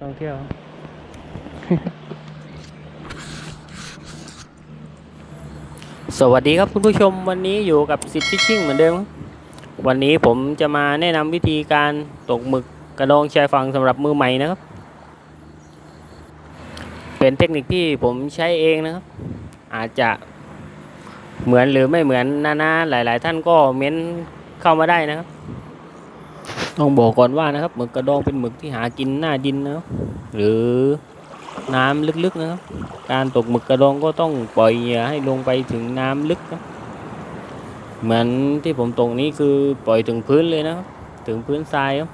ท่องเที่ยว สวัสดีครับคุณผู้ชมวันนี้อยู่กับสิทธิ์ฟิชชิ่งเหมือนเดิม วันนี้ผมจะมาแนะนำวิธีการตกหมึกกระดองชายฝั่งสำหรับมือใหม่นะครับ เป็นเทคนิคที่ผมใช้เองนะครับ อาจจะเหมือนหรือไม่เหมือนนานาหลาย ๆ ท่านก็เม้นเข้ามาได้นะครับ ต้องบอกก่อนว่านะครับหมึกกระดองเป็นหมึกที่หากินหน้าดินนะครับหรือน้ำลึกๆนะครับ การตกหมึกกระดองก็ต้องปล่อยเหยื่อให้ลงไปถึงน้ำลึกนะเหมือนที่ผมตกนี้คือปล่อยถึงพื้นเลยนะครับถึงพื้นทรายครับ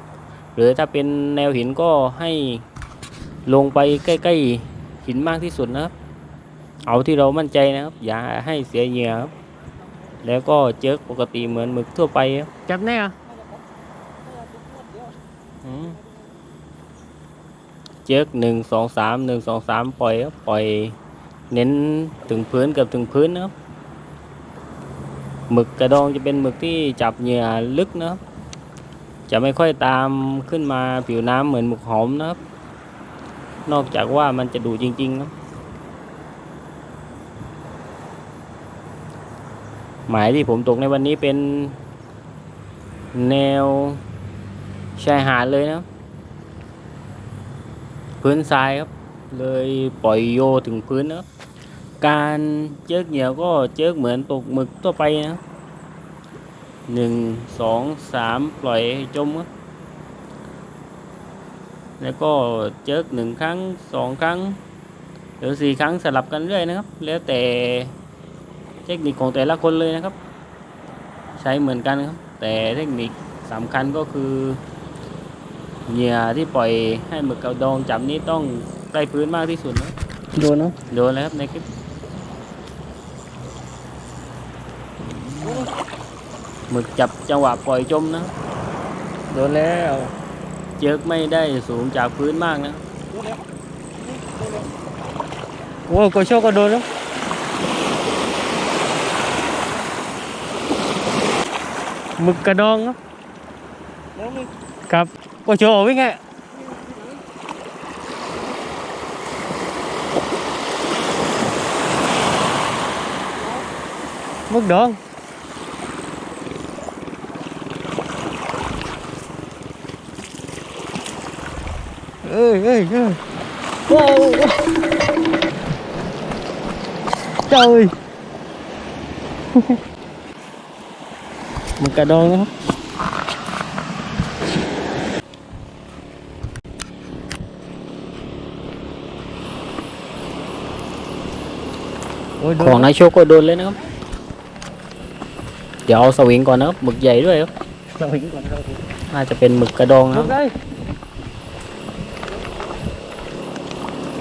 หรือถ้าเป็นแนวหินก็ให้ลงไปใกล้ๆหินมากที่สุดนะครับ เอาที่เรามั่นใจนะครับ อย่าให้เสียเหยื่อครับแล้วก็เจอปกติเหมือนหมึกทั่วไปครับจับแน่ เจ๊กหนึ่งสองสามหนึ่งสองสามปล่อยปล่อย เน้นถึงพื้นกับถึงพื้นนะครับหมึกกระดองจะเป็นหมึกที่จับเหยื่อลึกนะครับ จะไม่ค่อยตามขึ้นมาผิวน้ำเหมือนหมึกหอมนะครับ นอกจากว่ามันจะดูจริงๆครับหมายที่ผมตกในวันนี้เป็นแนว ชายหาดเลยนะพื้นทรายครับ เลยปล่อยโยถึงพื้นนะครับการเจิกเหยื่อก็เจิกเหมือนตกหมึกทั่วไปนะหนึ่งสองสามปล่อยจมครับแล้วก็เจิกหนึ่งครั้งสองครั้งหรือสี่ครั้งสลับกันเรื่อยนะครับ แล้วแต่เทคนิคของแต่ละคนเลยนะครับ ใช้เหมือนกันครับ แต่เทคนิคสำคัญก็คือ เหยื่อที่ปล่อยให้หมึกกระดองจับนี้ต้องใกล้พื้นมากที่สุดนะโดนเนาะโดนแล้วครับในคลิปหมึกจับจังหวะปล่อยจมนะ โดนแล้วเจิกไม่ได้สูงจากพื้นมากนะโอ้โกโชก็โดนแล้วหมึกกระดองครับ ครับโกโชวิ่งไงหมึกดองเอ้ยเอ้ยเอ้ยโอ้โห trời một cả đôi nữa โอ้ยโด ของนายโชคก็โดนเลยนะครับ เดี๋ยวเอาสวิงก่อนนะครับหมึกใหญ่ด้วยครับเราหิงก่อนเราหิงน่าจะเป็นหมึกกระดองนะคมึรักบ đây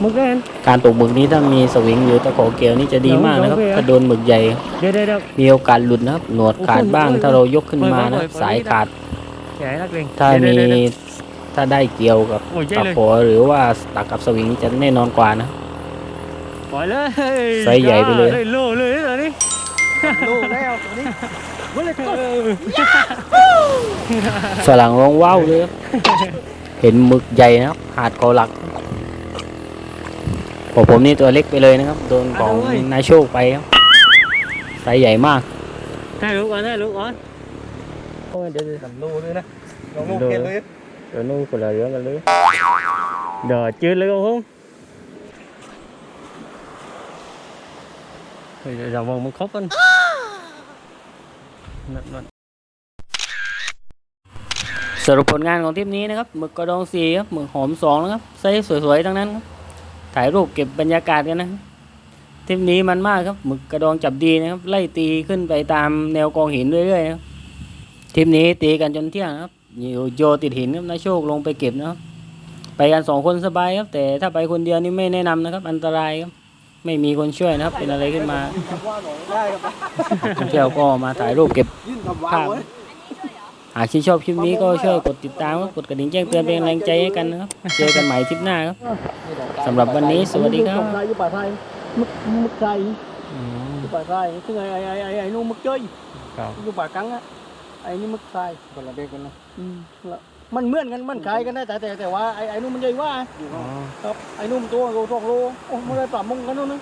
มึก đây anh การตกหมึกนี้ถ้ามีสวิงหรือตะขอเกลียวนี่จะดีมากนะครับเดี๋ยวถ้าโดนหมึกใหญ่ đây đây đâu มีโอกาสหลุดนะครับ หนวดขาดบ้างโอ้โหถ้าเรายกขึ้นมานะโอ้ยโอ้ยสายขาด chạy lắc liền ถ้า Đây, đây, มี đây, đây. ถ้าได้เกี่ยวกับโอ้ยใช่ตะเลยขอหรือว่าตักกับสวิงนี่จะแน่นอนกว่านะ Gọi lên Xoay dậy đi liền. Đây, lô lưới rồi đi Lô leo đi. Với lại con ฝรั่งร้องว้าวเลยครับเห็นหมึกใหญ่นะครับหาดเกาหลักพอผมนี่ตัวเล็กไปเลยนะครับ โดนของเอาเลยนายโชคไปครับไซส์ใหญ่มาก Hai lúc con, hai lúc con Ôi, để- để- cầm lô nữa nè. Nó lô Đồ. kia lên. เดี๋ยวนู้นคนละเรื่องกันเลย Đờ chưa lấy không Rồi giờ vòng mình khóc anh Nè, nè. สรุปผลงานของทริปนี้นะครับหมึกกระดองสีครับหมึกหอมสองนะครับไซส์สวยๆทั้งนั้นครับถ่ายรูปเก็บบรรยากาศกันนะทริปนี้มันมากครับหมึกกระดองจับดีนะครับ ไล่ตีขึ้นไปตามแนวกองหินเรื่อยๆครับทริปนี้ตีกันจนเที่ยงครับอยู่โยติดหินครับนาโชคลงไปเก็บนะครับไปกันสองคนสบายครับ แต่ถ้าไปคนเดียวนี่ไม่แนะนำนะครับ อันตรายครับ ไม่มีคนช่วยนะครับ เป็นอะไรขึ้นมา Cầm qua rồi đây gặp นักท่องเที่ยวก็มาถ่ายรูปเก็บ Nhìn cầm Phạm. vào ấy. หากชื่นชอบคลิปนี้ก็ช่วยกดติดตามครับกดกระดิ่งแจ้งเตือนเป็นกำลังใจให้กันนะครับ เจอกันใหม่ทริปหน้าครับสำหรับวันนี้สวัสดีครับ Cầm đây với bà thay. Mức mức thay. Với bà thay. Cái này ai ai ai ai nó mức chơi. Không. Với bà cắn á. Ai nó mức thay. Còn là đây còn là. Ừ. Là มันเหมือนกันมันคล้ายกันนะแต่แต่แต่ว่าไอ้ไอ้นู่นมันใหญ่กว่าอ๋อ ครับไอ้นุ่มตัวโลสองโลโอ้ไม่ได้ปรับมงกันนู่นนะ